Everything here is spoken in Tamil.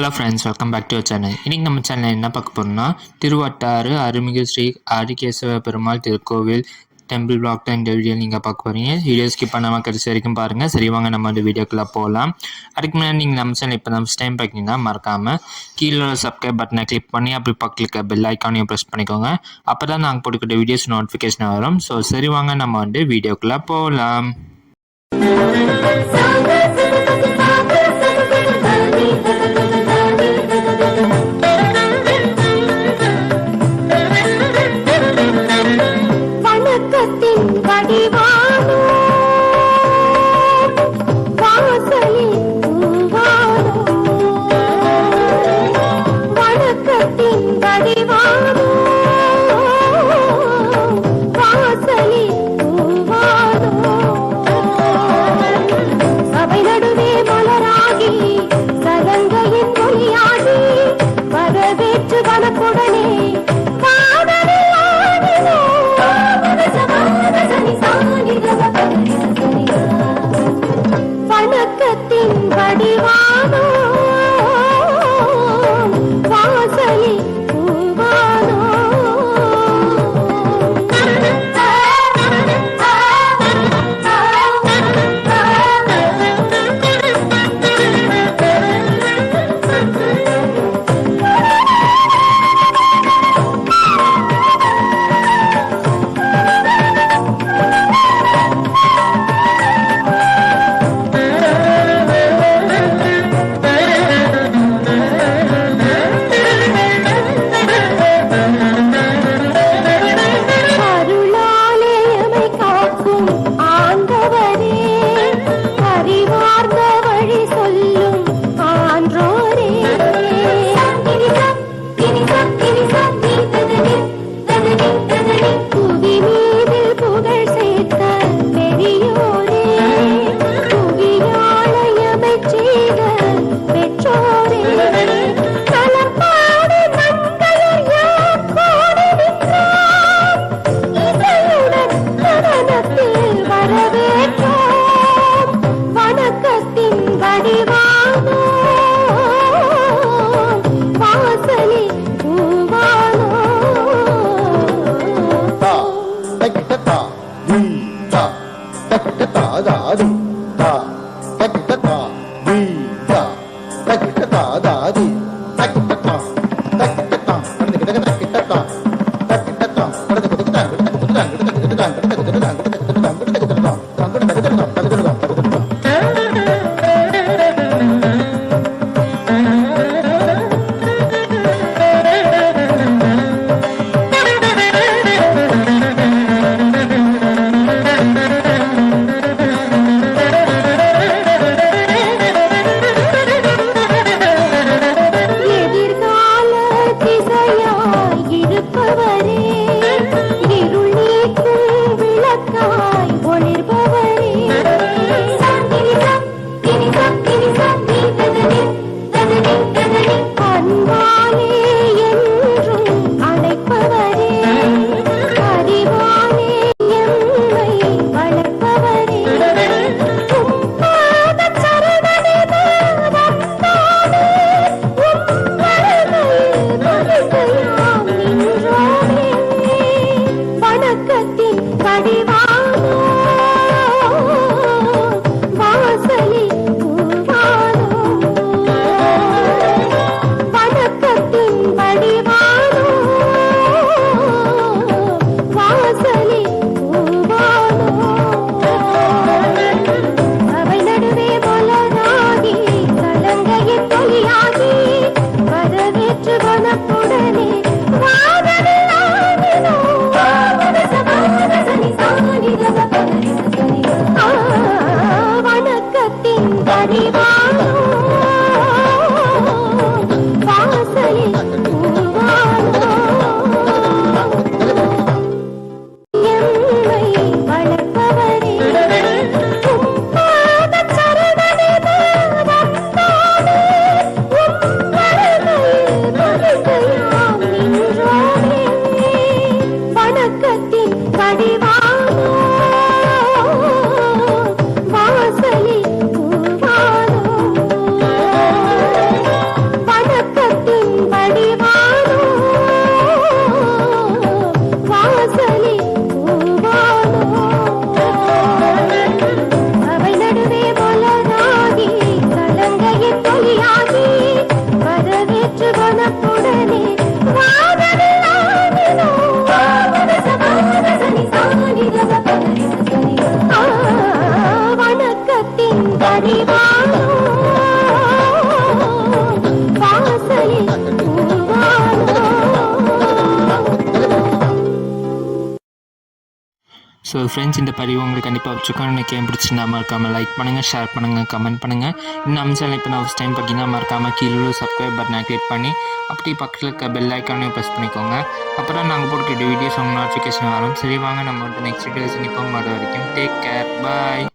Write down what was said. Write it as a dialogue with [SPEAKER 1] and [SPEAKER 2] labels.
[SPEAKER 1] Hello friends welcome back to channel இன்றைக்கி நம்ம சேனலில் என்ன பார்க்க போகிறோம்னா திருவட்டாறு அருள்மிகு ஸ்ரீ ஆதிகேசவ பெருமாள் திருக்கோவில் டெம்பிள் பிளாக் தான் இந்த வீடியோ நீங்கள் பார்க்க போகிறீங்க வீடியோ ஸ்கிப் பண்ணாமல் கடைசி வரைக்கும் பாருங்கள் சரி வாங்க நம்ம வந்து வீடியோக்குள்ளே போகலாம் அதுக்கு முன்னாடி நீங்கள் நம்ம சேனல் இப்போ நம்ம டைம் பார்க்கிங்கன்னா மறக்காமல் கீழே உள்ள சப்ஸ்கிரைப் பட்டனை கிளிக் பண்ணி அப்படி பக்கத்தில் பெல் ஐக்கானையும் ப்ரெஸ் பண்ணிக்கோங்க. அப்போ தான் நாங்கள் போட்டுக்கிட்ட வீடியோஸ் நோட்டிஃபிகேஷன் வரும். ஸோ சரி வாங்க நம்ம வந்து வீடியோக்குள்ளே போகலாம்
[SPEAKER 2] Adiós.
[SPEAKER 1] ஸோ ஃப்ரெண்ட்ஸ் இந்த பதிவு உங்களுக்கு கண்டிப்பாக வச்சுருக்கோம் எனக்கு ஏன் பிடிச்சிருந்தா மறக்காமல் லைக் பண்ணுங்கள் ஷேர் பண்ணுங்கள் கமெண்ட் பண்ணுங்கள் இன்னும் அம்சம் இப்போ நான் ஃபஸ்ட் டைம் பார்த்தீங்கன்னா மறக்காமல் கீழே சப்ஸ்கிரைப் பட்டனை கிளிக் பண்ணி அப்படி பக்கத்தில் இருக்க பெல் ஐக்கானையும் ப்ரெஸ் பண்ணிக்கோங்க. அப்புறம் நாங்கள் போட்டுக்கிட்ட வீடியோஸ் உங்கள் நோட்டிஃபிகேஷன் வரும். சரி வாங்க நம்ம வந்து நெக்ஸ்ட் வீடியோஸ் நிற்போம் அது வரைக்கும் டேக் கேர் பாய்